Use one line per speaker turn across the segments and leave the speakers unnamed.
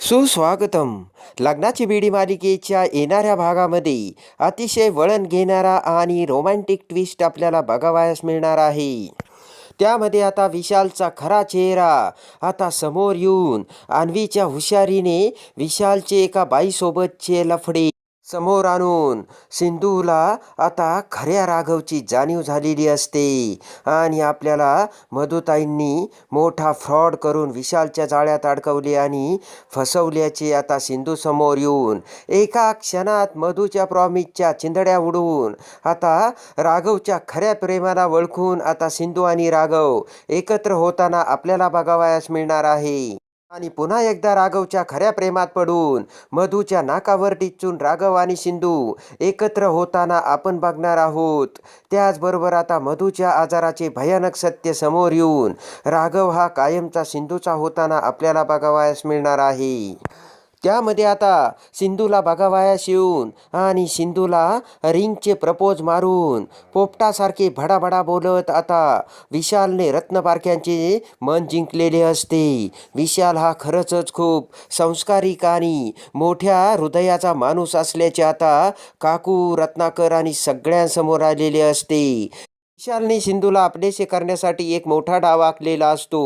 सुस्वागतम. लग्नाची बीडी मालिकेच्या येणाऱ्या भागामध्ये अतिशय वळण घेणारा आणि रोमॅन्टिक ट्विस्ट आपल्याला बघावयास मिळणार आहे. त्यामध्ये आता विशालचा खरा चेहरा आता समोर येऊन अन्वीच्या हुशारीने विशालचे एका बाईसोबतचे लफडे समोर आणून सिंधूला आता खऱ्या राघवची जाणीव झालेली असते. आणि आपल्याला मधुताईंनी मोठा फ्रॉड करून विशालच्या जाळ्यात अडकवले आणि फसवल्याचे आता सिंधू समोर येऊन एका क्षणात मधूच्या प्रॉमिसच्या चिंधड्या उडवून आता राघवच्या खऱ्या प्रेमाला ओळखून आता सिंधू आणि राघव एकत्र होताना आपल्याला बघावयास मिळणार आहे. आणि पुन्हा एकदा राघवच्या खऱ्या प्रेमात पडून मधूच्या नाकावर टिचून राघव आणि सिंधू एकत्र होताना आपण बघणार आहोत. त्याचबरोबर आता मधूच्या आजाराचे भयानक सत्य समोर येऊन राघव हा कायमचा सिंधूचा होताना आपल्याला बघावयास मिळणार आहे. त्यामध्ये आता सिंधूला बघावाया शिवून आणि सिंधूला रिंगचे प्रपोज मारून पोपटासारखे भडाभडा बोलत आता विशालने रत्नपारख्यांचे मन जिंकलेले असते. विशाल हा खरंच खूप संस्कारिक आणि मोठ्या हृदयाचा माणूस असल्याचे आता काकू रत्नाकर आणि सगळ्यांसमोर आलेले असते. विशालने सिंधूला आपलेसे करण्यासाठी एक मोठा डाव आखलेला असतो.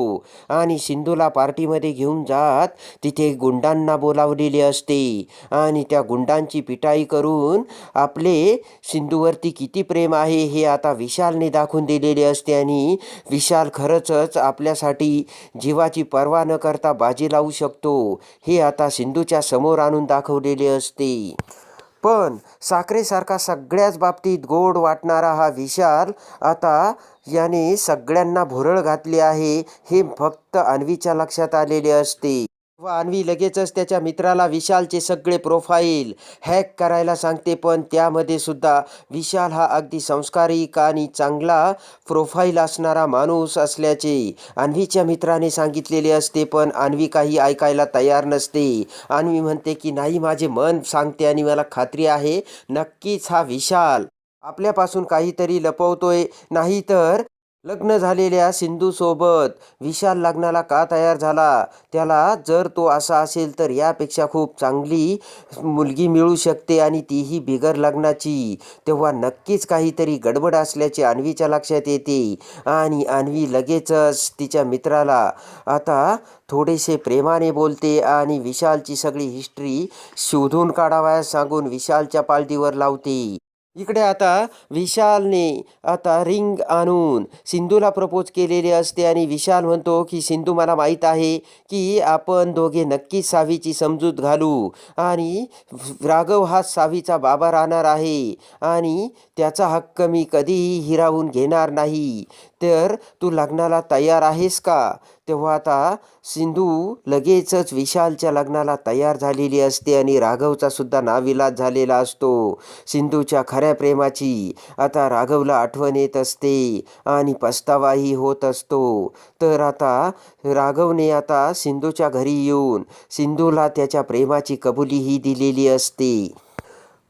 आणि सिंधूला पार्टीमध्ये घेऊन जात तिथे गुंडांना बोलावलेले असते. आणि त्या गुंडांची पिटाई करून आपले सिंधूवरती किती प्रेम आहे हे आता विशालने दाखवून दिलेले असते. आणि विशाल खरंच आपल्यासाठी जीवाची पर्वा न करता बाजी लावू शकतो हे आता सिंधूच्या समोर आणून दाखवलेले असते. पण साखरेसारखा सगळ्याच बाबतीत गोड वाटणारा हा विशाल आता याने सगळ्यांना भुरळ घातली आहे हे फक्त अन्वीच्या लक्षात आलेले असते. व अन्वी लगेचच त्याच्या मित्राला विशालचे सगळे प्रोफाईल हॅक करायला सांगते पण त्यामध्ये सुद्धा विशाल हा अगदी संस्कारिक आणि चांगला प्रोफाईल असणारा माणूस असल्याचे अन्वीच्या मित्राने सांगितलेले असते पण अन्वी काही ऐकायला तयार नसते. अन्वी म्हणते की नाही माझे मन सांगते आणि मला खात्री आहे नक्कीच हा विशाल आपल्यापासून काहीतरी लपवतोय. नाहीतर लग्न झालेल्या सिंधूसोबत विशाल लग्नाला का तयार झाला? त्याला जर तो असा असेल तर यापेक्षा खूप चांगली मुलगी मिळू शकते आणि तीही बिगर लग्नाची. तेव्हा नक्कीच काहीतरी गडबड असल्याचे अन्वीच्या लक्षात येते आणि अन्वी लगेचच तिच्या मित्राला आता थोडेसे प्रेमाने बोलते आणि विशालची सगळी हिस्ट्री शोधून काढावयास सांगून विशालच्या पालटीवर लावते. इकडे आता विशालने आता रिंग आणून सिंधूला प्रपोज केलेले असते आणि विशाल म्हणतो की सिंधू मला माहीत आहे की आपण दोघे नक्कीच सावीची समजूत घालू आणि राघव हा सावीचा बाबा राहणार आहे आणि त्याचा हक्क मी कधीही हिरावून घेणार नाही. तर तू लग्नाला तयार आहेस का? तेव्हा आता सिंधू लगेचच विशालच्या लग्नाला तयार झालेली असते आणि राघवचा सुद्धा नाविलाज झालेला असतो. सिंधूच्या खऱ्या प्रेमाची. आता राघवला आठवण येत असते आणि पस्तावाही होत असतो. तर आता राघवने आता सिंधूच्या घरी येऊन सिंधूला त्याच्या प्रेमाची कबुलीही दिलेली असते.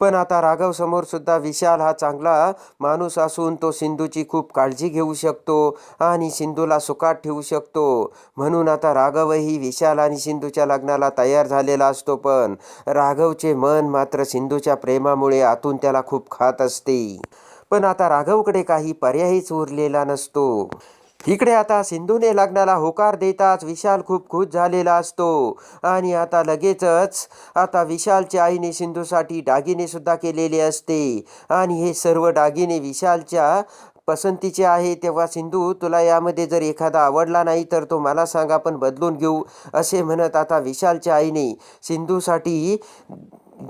पण आता राघव समोर सुद्धा विशाल हा चांगला माणूस असून तो सिंधूची खूप काळजी घेऊ शकतो आणि सिंधूला सुखात ठेवू शकतो. म्हणून आता राघवही विशाल आणि सिंधूच्या लग्नाला तयार झालेला असतो पण राघवचे मन मात्र सिंधूच्या प्रेमामुळे आतून त्याला खूप खात असते. पण आता राघवकडे काही पर्यायच उरलेला नसतो. इकडे आता सिंधूने लग्नाला होकार देताच विशाल खूप खुश झालेला असतो. आणि आता लगेचच आता विशालच्या आईने सिंधूसाठी दागिने सुद्धा केलेले असते. आणि हे सर्व दागिने विशालच्या पसंतीचे आहे. तेव्हा सिंधू तुला यामध्ये जर एखादा आवडला नाही तर तो मला सांग आपण बदलून घेऊ असे म्हणत आता विशालच्या आईने सिंधूसाठी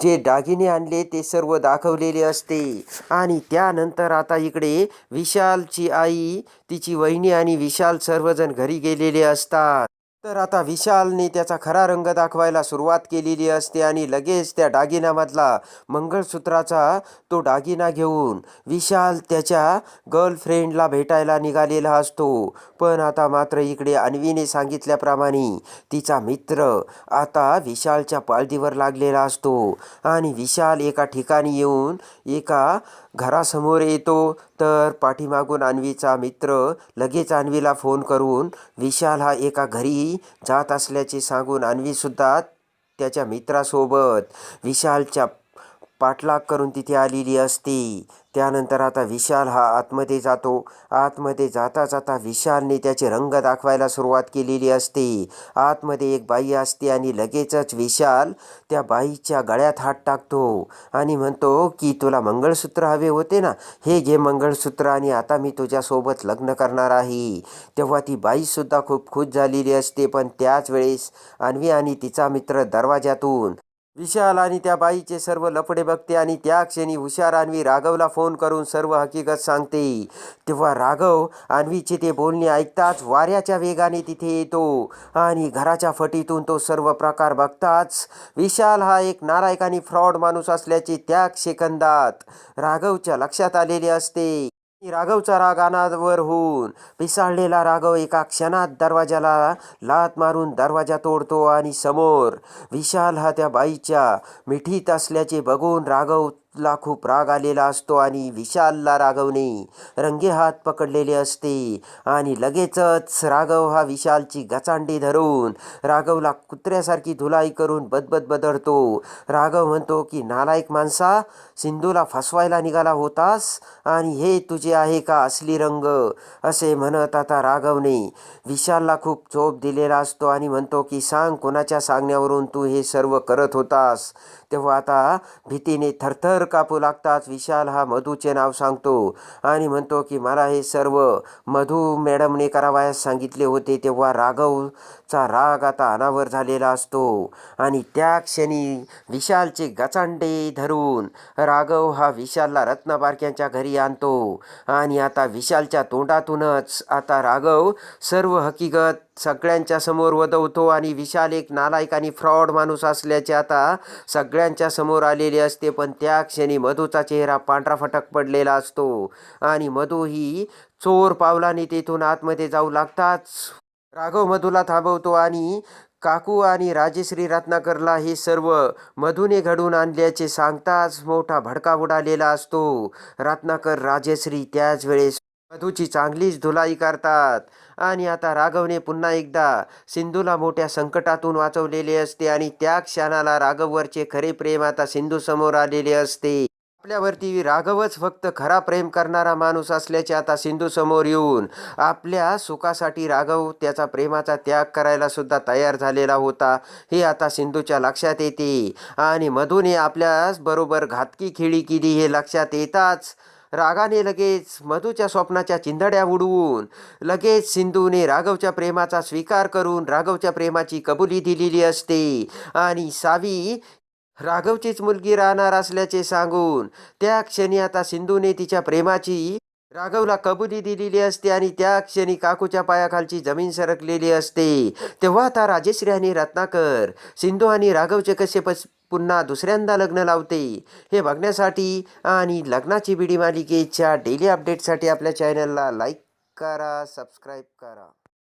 जे दागिने आणले ते सर्व दाखवलेले असते. आणि त्यानंतर आता इकडे विशालची आई तिची वहिनी आणि विशाल सर्वजण घरी गेलेले असतात. तर आता विशालने त्याचा खरा रंग दाखवायला सुरुवात केलेली असते आणि लगेच त्या दागिन्यामधला मंगळसूत्राचा तो दागिना घेऊन विशाल त्याच्या गर्लफ्रेंडला भेटायला निघालेला असतो. पण आता मात्र इकडे अन्वीने सांगितल्याप्रमाणे तिचा मित्र आता विशालच्या पालदीवर लागलेला असतो आणि विशाल एका ठिकाणी येऊन एका घरासमोर येतो. तर पाठीमागून अन्वीचा मित्र लगेच अन्वीला फोन करून विशाल हा एका घरी जात असल्याचे सांगून अन्वीसुद्धा त्याच्या मित्रासोबत विशालच्या पाठलाग करून तिथे आलेली असते. त्यानंतर आता विशाल हा आतमध्ये जातो. आतमध्ये जाता जाता विशालने त्याचे रंग दाखवायला सुरुवात केलेली असते. आतमध्ये एक बाई असते आणि लगेचच विशाल त्या बाईच्या गळ्यात हात टाकतो आणि म्हणतो की तुला मंगळसूत्र हवे होते ना? हे घे मंगळसूत्र आणि आता मी तुझ्यासोबत लग्न करणार आहे. तेव्हा ती बाईसुद्धा खूप खुश झालेली असते. पण त्याच वेळेस अन्वी आणि तिचा मित्र दरवाज्यातून विशाल आणि त्या बाईचे सर्व लफडे बघते आणि त्या क्षणी हुशार अन्वी राघवला फोन करून सर्व हकीकत सांगते. तेव्हा राघव अन्वीचे ते बोलणे ऐकताच वाऱ्याच्या वेगाने तिथे येतो आणि घराच्या फटीतून तो सर्व प्रकार बघताच विशाल हा एक नारायक आणि फ्रॉड माणूस असल्याचे त्या सेकंदात राघवच्या लक्षात आलेले असते. राघवचा राग अनावर होऊन पिसाळलेला राघव एका क्षणात दरवाजाला लात मारून दरवाजा तोडतो आणि समोर विशाल हा त्या बाईच्या मिठीत असल्याचे बघून राघव ला खूप राग आलेला असतो आणि विशालला राघवने रंगे हात पकडलेले असते आणि लगेचच राघव हा विशालची गचांडी धरून राघवला कुत्र्यासारखी धुलाई करून बदबद बदडतो राघव म्हणतो की नालायक माणसा सिंधूला फसवायला निघाला होतास आणि हे तुझे आहे का असली रंग? असे म्हणत आता राघवने विशालला खूप चोप दिलेला असतो आणि म्हणतो की सांग कोणाच्या सांगण्यावरून तू हे सर्व करत होतास? तेव्हा आता भीतीने थरथर कापू लागताच विशाल हा मधूचे नाव सांगतो आणि म्हणतो की मला हे सर्व मधू मॅडमने करावयास सांगितले होते तेव्हा राघवचा राग आता अनावर झालेला असतो आणि त्या क्षणी विशालचे गचांडे धरून राघव हा विशालला रत्नबारक्यांच्या घरी आणतो आणि आता विशालच्या तोंडातूनच आता राघव सर्व हकीकत सगळ्यांच्या समोर वदवतो आणि विशाल एक नालायक आणि फ्रॉड माणूस असल्याचे आता सगळ्यांच्या समोर आलेले असते पण त्या क्षणी मधूचा चेहरा पांढरा फटक पडलेला असतो आणि मधू ही चोर पावलाने तेथून आतमध्ये जाऊ लागताच राघव मधूला थांबवतो आणि काकू आणि राजेश्री रत्नाकरला हे सर्व मधूने घडून आणल्याचे सांगताच मोठा भडका उडालेला असतो. रत्नाकर राजेश्री त्याच वेळेस मधूची चांगलीच धुलाई करतात. आणि आता राघवने पुन्हा एकदा सिंधूला मोठ्या संकटातून वाचवलेले असते आणि त्या क्षणाला राघववरचे खरे प्रेम आता सिंधू समोर आलेले असते. आपल्यावरती राघवच फक्त खरा प्रेम करणारा माणूस असल्याचे आता सिंधू समोर येऊन आपल्या सुखासाठी राघव त्याचा प्रेमाचा त्याग करायला सुद्धा तयार झालेला होता. हे आता सिंधूच्या लक्षात येते. आणि मधूने आपल्या बरोबर घातकी खेळी केली हे लक्षात येताच रागाने लगेच मधूच्या स्वप्नाच्या चिंधड्या उडवून लगेच सिंधूने राघवच्या प्रेमाचा स्वीकार करून राघवच्या प्रेमाची कबुली दिलेली असते. आणि सावी राघवचीच मुलगी राहणार असल्याचे सांगून त्या क्षणी आता सिंधूने तिच्या प्रेमाची राघवला कबुली दिलेली असते आणि त्या क्षणी काकूच्या पायाखालची जमीन सरकलेली असते. तेव्हा आता राजेश्री आणि रत्नाकर सिंधू आणि राघवचे कसे पस पुन्हा दुसऱ्यांदा लग्न लावते. हे बघण्यासाठी आणि लग्नाची बिडी मालिकेच्या डेली अपडेटसाठी आपल्या चॅनलला लाईक करा सबस्क्राईब करा.